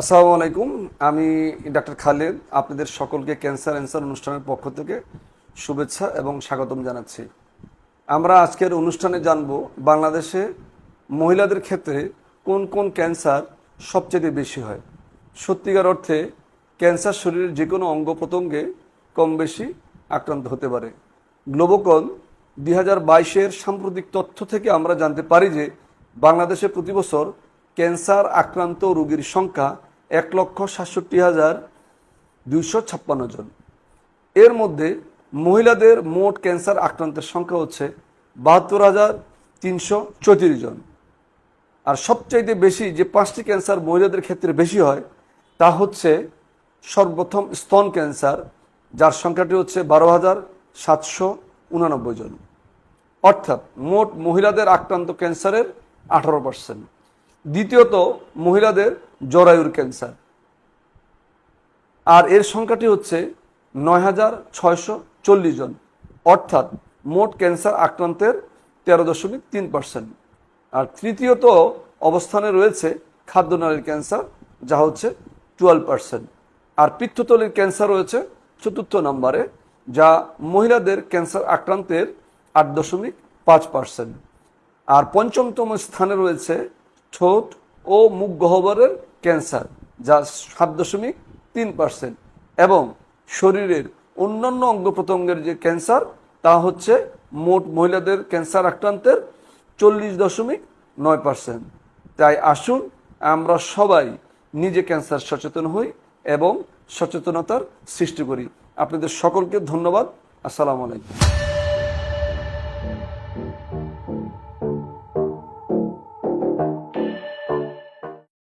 আসসালামু আলাইকুম। আমি ডাক্তার খালেদ। আপনাদের সকলকে ক্যান্সার অ্যান্সার অনুষ্ঠানের পক্ষ থেকে শুভেচ্ছা এবং স্বাগতম জানাচ্ছি। আমরা আজকের অনুষ্ঠানে জানব বাংলাদেশে মহিলাদের ক্ষেত্রে কোন কোন ক্যান্সার সবচেয়ে বেশি হয়। সত্যিকার অর্থে ক্যান্সার শরীরের যে কোনো অঙ্গ প্রত্যঙ্গে কম বেশি আক্রান্ত হতে পারে। গ্লোবোকন দুই হাজার বাইশের সাম্প্রতিক তথ্য থেকে আমরা জানতে পারি যে বাংলাদেশে প্রতি বছর ক্যান্সার আক্রান্ত রোগীর সংখ্যা এক লক্ষ সাতষট্টি হাজার দুইশো ছাপ্পান্ন জন। এর মধ্যে মহিলাদের মোট ক্যান্সার আক্রান্তের সংখ্যা হচ্ছে বাহাত্তর হাজার তিনশো চৌত্রিশ জন। আর সবচাইতে বেশি যে পাঁচটি ক্যান্সার মহিলাদের ক্ষেত্রে বেশি হয়, তা হচ্ছে সর্বপ্রথম স্তন ক্যান্সার, যার সংখ্যাটি হচ্ছে বারো হাজার সাতশো উনানব্বই জন। অর্থাৎ মোট মহিলাদের আক্রান্ত ক্যান্সারের আঠারো পার্সেন্ট দ্বিতীয়ত, মহিলাদের জরায়ুর ক্যান্সার। আর এর সংখ্যাটি হচ্ছে নয় হাজার ছয়শো চল্লিশ জন। অর্থাৎ মোট ক্যান্সার আক্রান্তের তেরো দশমিক তিন পার্সেন্ট। আর তৃতীয়ত, অবস্থানে রয়েছে খাদ্যনালীর ক্যান্সার, যা হচ্ছে টুয়েলভ পার্সেন্ট। আর পিত্তথলির ক্যান্সার রয়েছে চতুর্থ নম্বরে, যা মহিলাদের ক্যান্সার আক্রান্তের আট দশমিক পাঁচ পার্সেন্ট। আর পঞ্চমতম স্থানে রয়েছে ঠোঁট ও মুখ গহ্বরের ক্যান্সার, যা সাত দশমিক তিন পার্সেন্ট। এবং শরীরের অন্যান্য অঙ্গ প্রত্যঙ্গের যে ক্যান্সার, তা হচ্ছে মোট মহিলাদের ক্যান্সার আক্রান্তের চল্লিশ দশমিক নয় পার্সেন্ট। তাই আসুন আমরা সবাই নিজে ক্যান্সার সচেতন হই এবং সচেতনতার সৃষ্টি করি। আপনাদের সকলকে ধন্যবাদ। আসসালামু আলাইকুম।